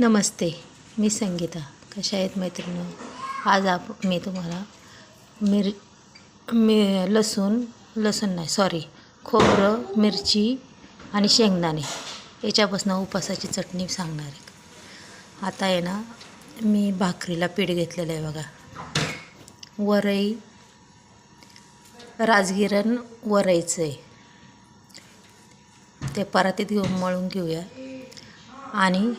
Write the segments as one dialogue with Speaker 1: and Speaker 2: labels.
Speaker 1: नमस्ते मी संगीता. कशा आहेत मैत्रिणी आज आप मी तुम्हाला मिर मी लसूण लसूण नाही सॉरी खोबरं मिरची आणि शेंगदाणे याच्यापासून उपासाची चटणी सांगणार आहे. आता आहे ना मी भाकरीला पीठ घेतलेलं आहे बघा. वरई राजगिरण वरईचं आहे. ते परातीत घेऊन मळून घेऊया. आणि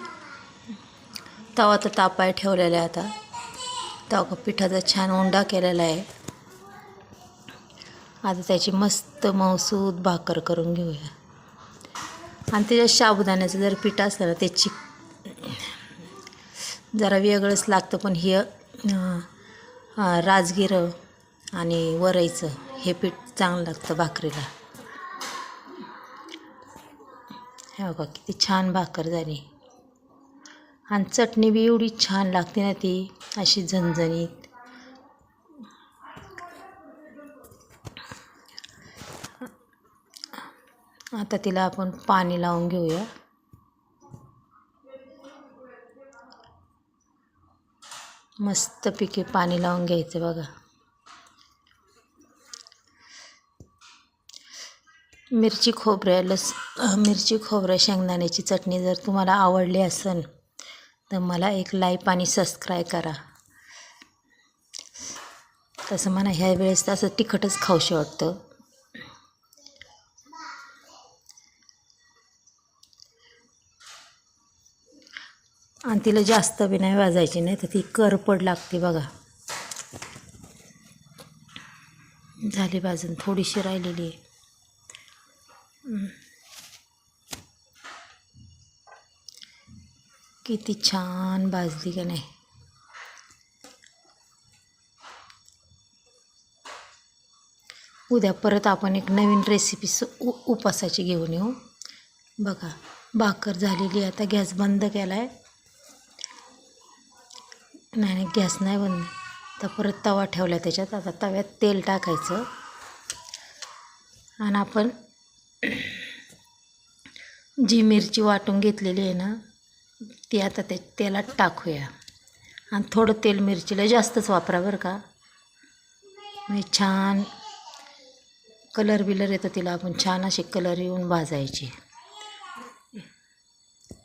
Speaker 1: तवा तर तापाय ठेवलेला आहे आता. तवा पिठाचा छान उंडा केलेला आहे. आता त्याची मस्त मौसूद भाकर करून घेऊया. आणि त्याच्या साबुदाण्याचं जर पीठ असलं ना त्याची जरा वेगळंच लागतं पण हे राजगिरं आणि वरईचं हे पीठ चांगलं लागतं भाकरीला. हे बघा किती छान भाकर झाली. आणि चटणी बी एवढी छान लागते ना ती अशी झणझणीत. आता तिला आपण पाणी लावून घेऊया. मस्त पिके पाणी लावून घ्यायचं बघा. मिरची खोबऱ्या लस मिरची खोबऱ्या शेंगदाण्याची चटणी जर तुम्हाला आवडली असेल तर मला एक लाईक आणि सबस्क्राईब करा. तसं मला ह्या वेळेस असं तिखटच खाऊशी वाटतं. आणि तिला जास्त बी नाही वाजायची नाही तर ती करपड लागते बघा. झाली भाजून थोडीशी राहिलेली आहे. किती छान भाजली का नाही. उद्या परत आपण एक नवीन रेसिपी उ उपासाची घेऊन येऊ. बघा भाकर झालेली आहे. आता गॅस बंद केला आहे नाही नाही गॅस नाही बंद. तर परत तवा ठेवला त्याच्यात. आता तव्यात तेल टाकायचं. आणि आपण जी मिरची वाटून घेतलेली आहे ना ती आता ते तेलात टाकूया. आणि थोडं तेल मिरचीला जास्तच वापरा बरं का. म्हणजे छान कलर बिलर येतो तिला आपण छान असे कलर येऊन भाजायची.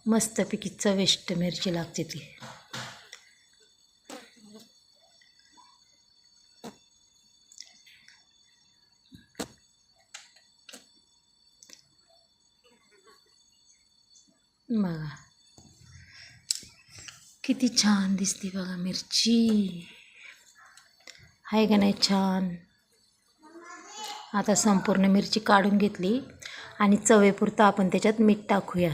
Speaker 1: मस्तपैकी चविष्ट मिरची लागते ती. बघा. किती छान दिसते बघा मिरची. आहे का नाही छान? आता संपूर्ण मिरची काढून घेतली आणि चवेपुरतं आपण त्याच्यात मीठ टाकूया.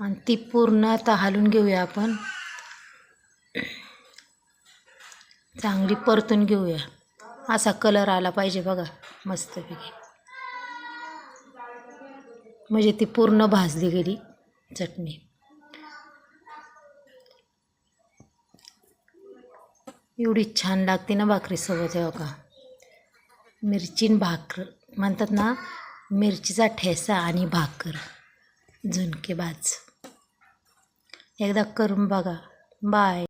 Speaker 1: आणि ती पूर्ण आता हलून घेऊया आपण. चांगली परतून घेऊया. असा कलर आला पाहिजे बघा मस्तपैकी. म्हणजे ती पूर्ण भाजली गेली चटणी. एवढी छान लागते ना भाकरीसोबत हे का? मिरची भाकर म्हणतात ना मिरचीचा ठेसा आणि भाकर झुणके बाज एकदा करून बघा. बाय.